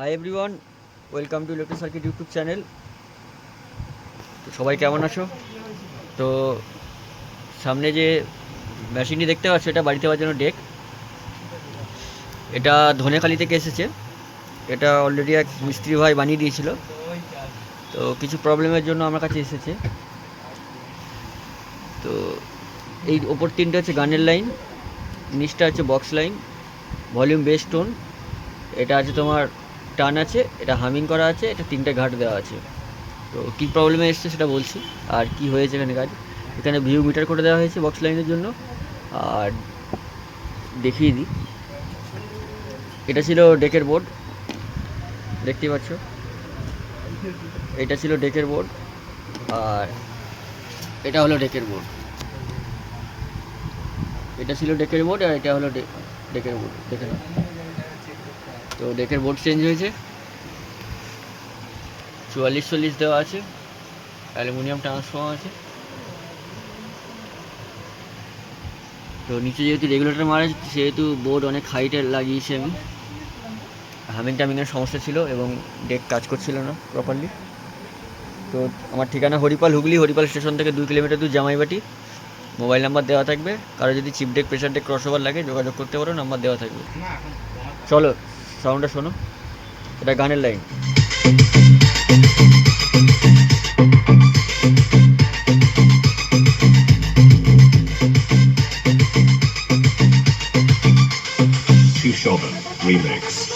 Hi everyone welcome to electric circuit YouTube channel তো সবাই কেমন আছো? তো সামনে যে মেশিনটি দেখতে পাচ্ছ, এটা বাড়িতে বাজানো ডেক এটা ধনেখালি থেকে এসেছে। এটা অলরেডি এক মিস্ত্রি ভাই বানিয়ে দিয়েছিল। তো কিছু প্রবলেমের জন্য আমার কাছে এসেছে। তো এই ওপর তিনটে হচ্ছে গানের লাইন নিচটা হচ্ছে box line volume bass tone এটা আছে তোমার টান আছে, এটা হামিং করা আছে, এটা তিনটে ঘাট দেওয়া আছে। তো কী প্রবলেমে এসছে সেটা বলছি, আর কি হয়েছে এখানে কাজ। এখানে ভিউ মিটার করে দেওয়া হয়েছে বক্স লাইনের জন্য, আর দেখিয়ে দিই। এটা ছিল ডেকের বোর্ড দেখতেই পাচ্ছ? এটা ছিল ডেকের বোর্ড আর এটা হলো ডেকের বোর্ড এটা ছিল ডেকের বোর্ড আর এটা হলো ডেকের বোর্ড দেখে নাও। তো ডেকের বোর্ড চেঞ্জ হয়েছে। চুয়াল্লিশ, চল্লিশ দেওয়া আছে। অ্যালুমিনিয়াম ট্রান্সফর্মার আছে। তো নিচে যেহেতু রেগুলেটর মারা সেহেতু বোর্ড অনেক হাইটে লাগিয়েছি আমি। হামিং টামিংয়ের সমস্যা ছিল এবং ডেক কাজ করছিল না প্রপারলি তো আমার ঠিকানা হরিপাল হুগলি, হরিপাল স্টেশন থেকে দুই কিলোমিটার দূর জামাইবাটি। মোবাইল নাম্বার দেওয়া থাকবে। কারও যদি chip deck pressure deck crossover লাগে, যোগাযোগ করতে পারো, নাম্বার দেওয়া থাকবে। চলো সাউন্ডটা শোনো এটা গানের লাইন Remix.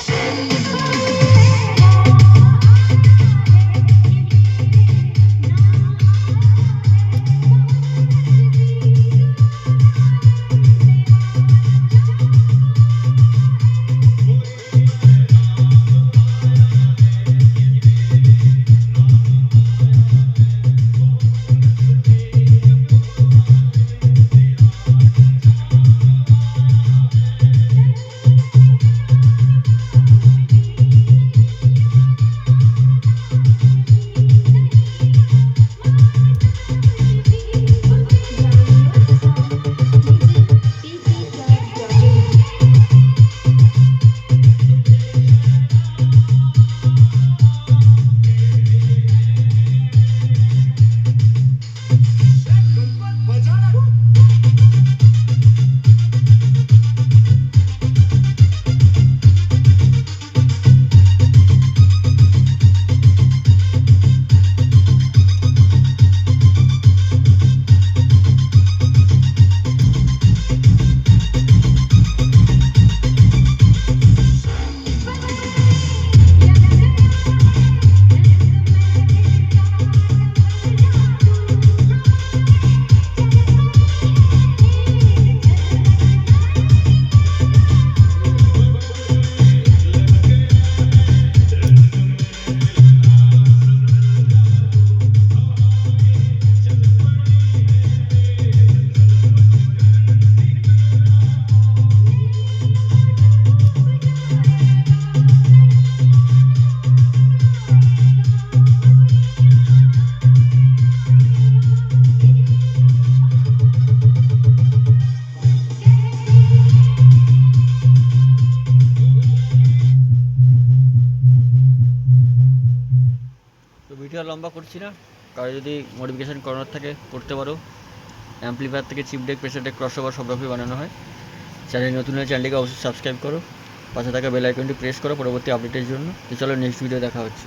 তো ভিডিও লম্বা করছি না। কারও যদি মডিফিকেশান করানোর থাকে, করতে পারো। অ্যাম্পলিফায়ার থেকে chip deck pressure deck crossover সব রকমই বানানো হয়। চ্যানেল নতুন হলে চ্যানেলটিকে অবশ্যই সাবস্ক্রাইব করো। পাশে থাকা বেল আইকনটি প্রেস করো পরবর্তী আপডেটের জন্য। তো চলো নেক্সট ভিডিও দেখা হচ্ছে।